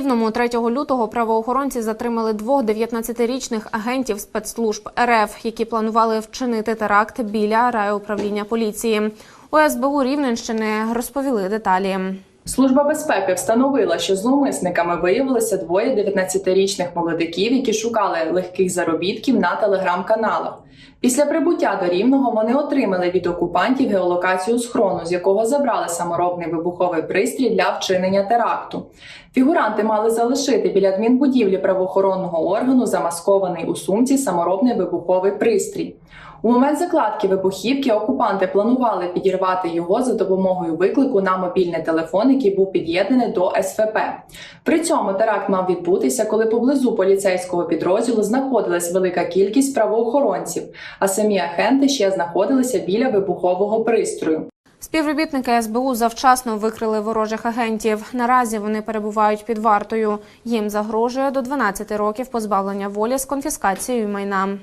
Рівному 3 лютого правоохоронці затримали двох 19-річних агентів спецслужб РФ, які планували вчинити теракт біля райуправління поліції. У СБУ Рівненщини розповіли деталі. Служба безпеки встановила, що зловмисниками виявилося двоє 19-річних молодиків, які шукали легких заробітків на телеграм-каналах. Після прибуття до Рівного вони отримали від окупантів геолокацію схрону, з якого забрали саморобний вибуховий пристрій для вчинення теракту. Фігуранти мали залишити біля адмінбудівлі правоохоронного органу замаскований у сумці саморобний вибуховий пристрій. У момент закладки вибухівки окупанти планували підірвати його за допомогою виклику на мобільний телефон, який був під'єднаний до СФП. При цьому теракт мав відбутися, коли поблизу поліцейського підрозділу знаходилась велика кількість правоохоронців, а самі агенти ще знаходилися біля вибухового пристрою. Співробітники СБУ завчасно викрили ворожих агентів. Наразі вони перебувають під вартою. Їм загрожує до 12 років позбавлення волі з конфіскацією майна.